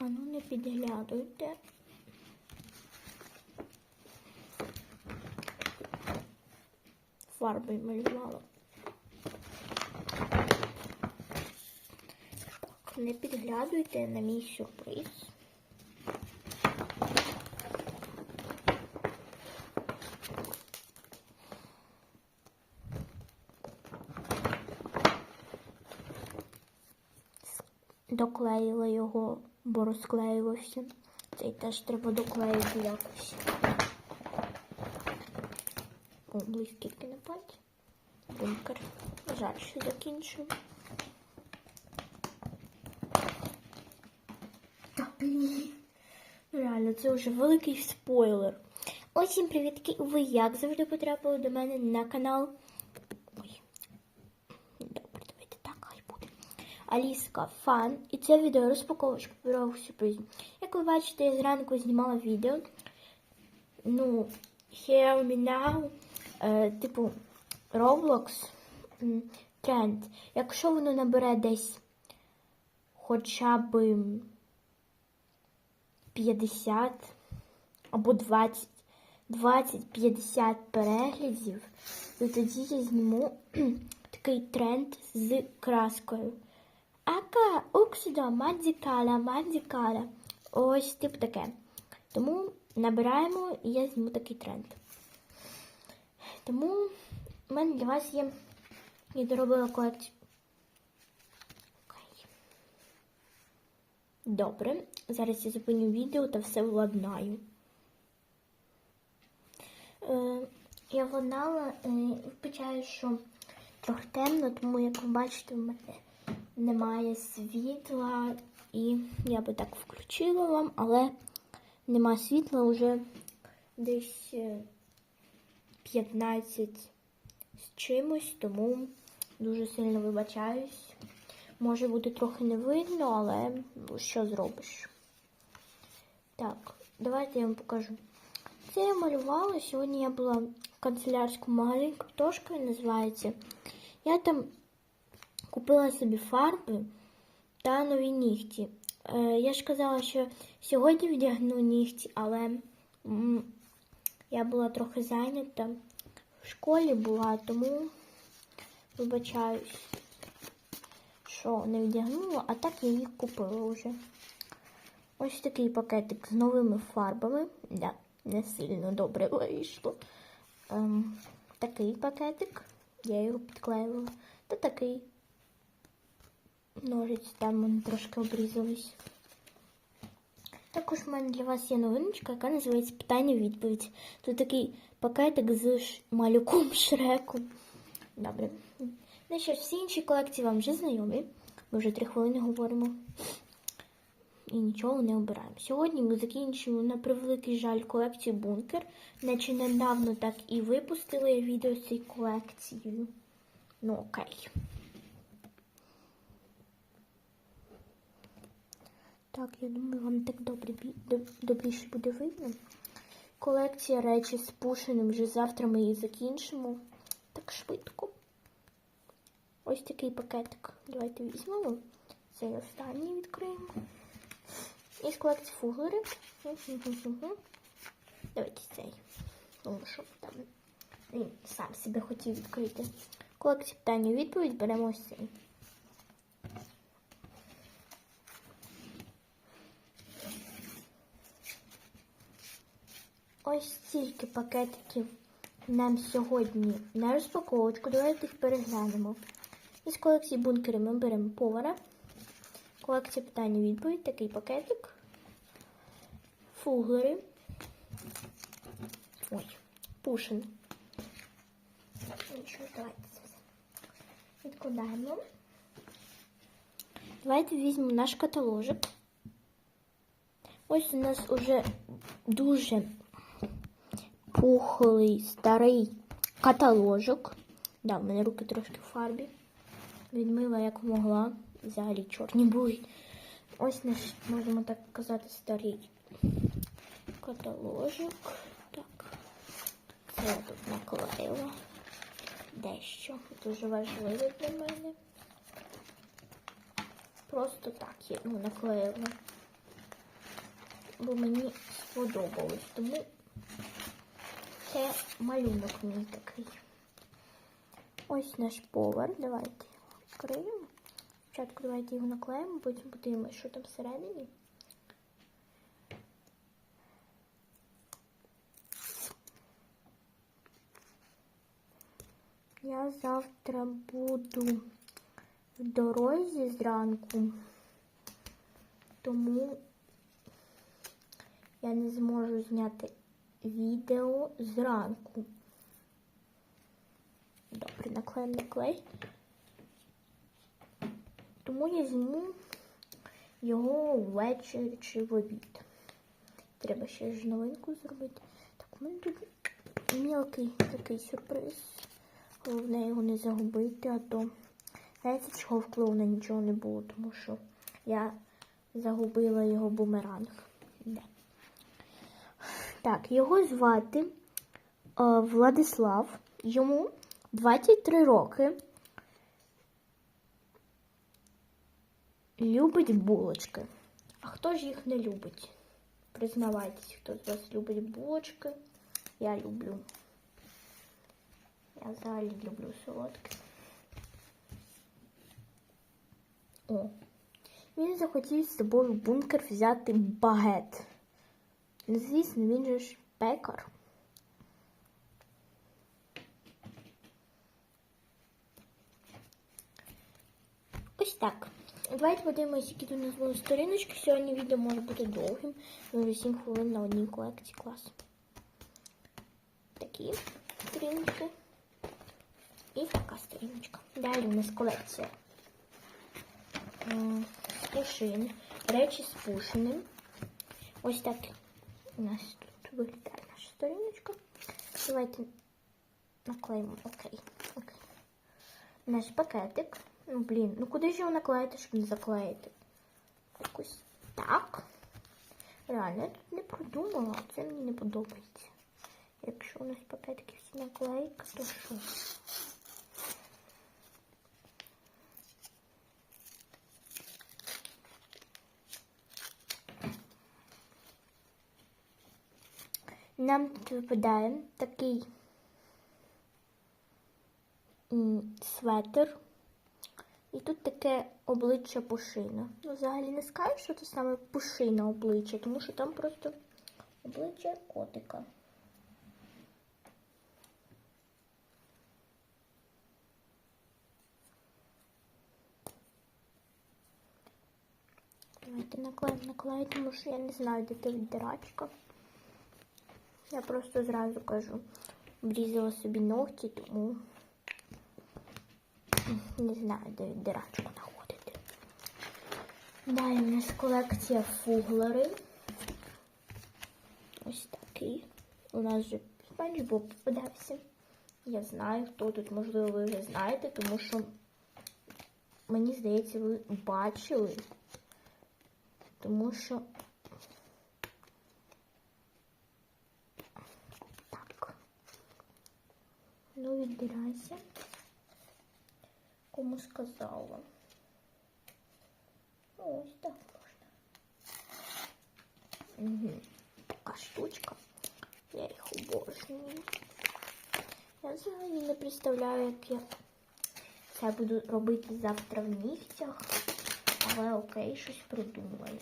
ну не підглядуйте. Фарби малювала. Так, не підглядуйте на мій сюрприз. Доклеїла його, бо розклеїлося. Цей теж треба доклеїти якось. О, блискітки на пальці. Бункер. Жаль, що закінчив. Та блін. Реально, це вже великий спойлер. Усім привітки! Ви як завжди потрапили до мене на канал. Ой. Добре, давайте так, хай буде. Аліска фан. І це відео розпаковочка паперових сюрпризів. Як ви бачите, я зранку знімала відео. Ну, here me now. Е, типу, Roblox тренд. Якщо воно набере десь хоча б 50 або 20, 20-50 переглядів, то тоді я зніму такий тренд з краскою. Ака, уксидо, мадзікаля, мадзікаля. Ось тип таке. Тому набираємо і я зніму такий тренд. Тому в мене для вас є. Я доробила колекцію. Добре. Зараз я зупиню відео та все владнаю. Е, я владнала, е, вбачаю, що трохи темно, тому, як ви бачите, в мене немає світла. І я би так включила вам, але нема світла вже десь е, 15 з чимось, тому дуже сильно вибачаюсь. Може бути трохи не видно, але що зробиш? Так, давайте я вам покажу. Це я малювала. Сьогодні я була в канцелярському магазині картошкою називається. Я там купила собі фарби та нові нігті. Е, я ж казала, що сьогодні вдягну нігті, але я була трохи зайнята. В школі була, тому вибачаюсь, що не вдягнула, а так я їх купила вже. Ось такий пакетик з новими фарбами. Да, не сильно добре вийшло. Ем, такий пакетик, я його підклеїла. Та такий ножиць там вони трошки обрізались. Також в мене для вас є новиночка, яка називається Питання-відповідь. Тут такий пакетик з малюком Шреку. Добре. Ну що ж, всі інші колекції вам вже знайомі. Ми вже три хвилини говоримо. І нічого не обираємо. Сьогодні ми закінчуємо на превеликий жаль колекцію бункер. Наче недавно так і випустили відео з цією колекцією. Ну окей. Так, я думаю, вам так добре, добріше буде видно. Колекція речі з пушеним. Вже завтра ми її закінчимо. Так швидко. Ось такий пакетик. Давайте візьмемо. Цей останній відкриємо. Із колекції фуглери. Давайте цей. Тому що там він сам себе хотів відкрити. Колекція питання відповідь беремо ось цей. Ось стільки пакетиків нам сьогодні на розпаковочку. Давайте їх переглянемо. Із колекції бункери ми беремо повара. Колекція питання відповідь, такий пакетик. Фуглери. Ой, пушин. Давайте. Відкладаємо. Давайте візьмемо наш каталожик. Ось у нас уже дуже пухлий старий каталожок. Да, в мене руки трошки в фарбі. Відмила як могла. Взагалі чорні були. Ось наш, можемо так казати, старий каталожок. Так. Це я тут наклеїла. Дещо дуже важливе для мене. Просто так я ну, наклеїла. бо мені сподобалось. Тому це малюнок мій такий. Ось наш повар. Давайте його відкриємо. Спочатку давайте його наклеїмо, потім подивимося, що там всередині. Я завтра буду в дорозі зранку, тому я не зможу зняти відео зранку. Добре, наклеїмо наклей. Тому я зніму його ввечері чи в обід. Треба ще ж новинку зробити. Так, у мене тут мілкий такий сюрприз. Головне його не загубити, а то знаєте, чого в клоуна нічого не було, тому що я загубила його бумеранг. Так, його звати е, Владислав. Йому 23 роки. Любить булочки. А хто ж їх не любить? Признавайтесь, хто з вас любить булочки. Я люблю. Я взагалі люблю солодке. О, він захотів з собою в бункер взяти багет. Звісно, він же ж пекар. Ось так. Давайте подивимось, які тут у нас були сторіночки. Сьогодні відео може бути довгим. Може 7 хвилин на одній колекції клас. Такі сторіночки. І така сторіночка. Далі у нас колекція з пушин. Речі з пушиним. Ось так у нас тут виглядає наша сторіночка. Давайте наклеїмо. Окей. Окей. Наш пакетик. Ну, блін, ну куди ж його наклеїти, щоб не заклеїти? Якось так. Реально, я тут не продумала, це мені не подобається. Якщо у нас пакетики всі наклейка, то що? Нам тут випадає такий светр. І тут таке обличчя пушина. Ну, взагалі не скажу, що це саме пушина обличчя, тому що там просто обличчя котика. Давайте наклеїмо, наклеїмо, тому що я не знаю, де та віддирачка. Я просто зразу кажу, обрізала собі ногті, тому не знаю, де віддирачку знаходити. Далі у нас колекція фуглери. Ось такий. У нас вже Спанч Боб попадався. Я знаю, хто тут, можливо, ви вже знаєте, тому що мені здається, ви бачили. Тому що так. Ну, відбирайся. Кому сказала. Ну, ось так можна. Угу. Така штучка. Я їх обожнюю. Я взагалі не представляю, як я це буду робити завтра в нігтях. Але окей, щось придумаю.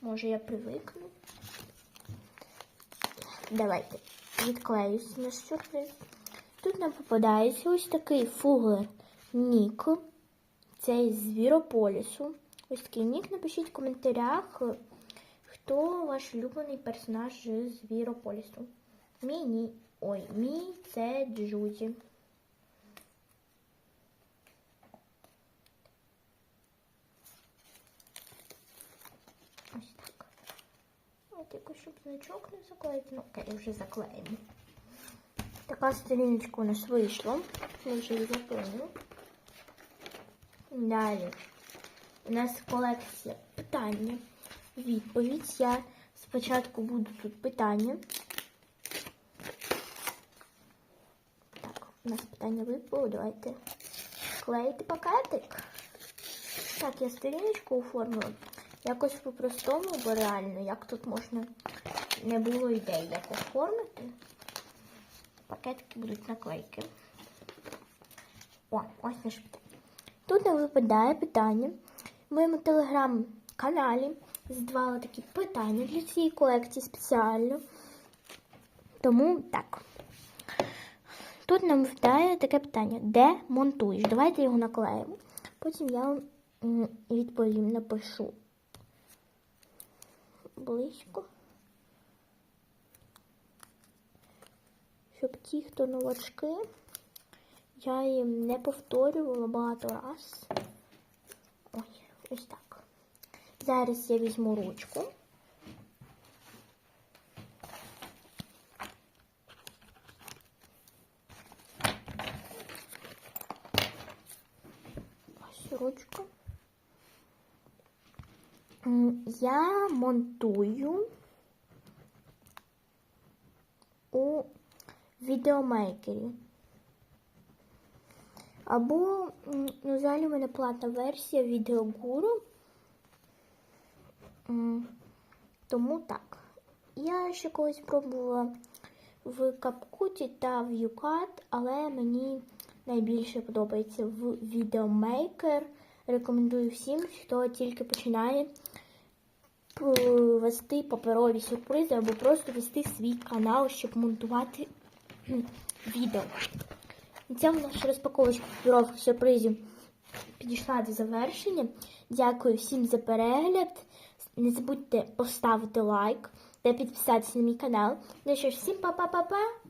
Може я привикну. Давайте відклеюсь наш сюрприз. Тут нам попадається ось такий фуглер Нік. Це із Звірополісу. Ось такий нік. Напишіть в коментарях, хто ваш улюблений персонаж з Звірополісу. Мій ні. Ой, мій це Джузі. Ось так. От якось, щоб значок не заклеїти. Ну, окей, вже заклеїмо. Така сторіночка у нас вийшла. Ми вже її заповнили. Далі. У нас колекція питання. Відповідь. Я спочатку буду тут питання. Так, у нас питання випало. Давайте клеїти пакетик. Так, я сторіночку оформила. Якось по-простому, бо реально, як тут можна не було ідей, як оформити. Пакетики будуть наклейки. О, ось наш. Тут нам випадає питання. В моєму телеграм-каналі задавала такі питання для цієї колекції спеціально. Тому так. Тут нам випадає таке питання: де монтуєш? Давайте його наклеїмо. Потім я вам відповім, напишу близько. Щоб ті, хто новачки, я їм не повторювала багато раз. Ой, ось так. Зараз я візьму ручку. Ось ручку. Я монтую у відеомейкері. Або, ну, взагалі, у мене платна версія відеогуру. Тому так. Я ще колись пробувала в CapCut та в UCAT, але мені найбільше подобається в Videomaker. Рекомендую всім, хто тільки починає вести паперові сюрпризи або просто вести свій канал, щоб монтувати відео. Цьому наша розпаковочка паперових сюрпризів підійшла до завершення. Дякую всім за перегляд. Не забудьте поставити лайк та підписатися на мій канал. Ну що ж, всім па-па-па-па!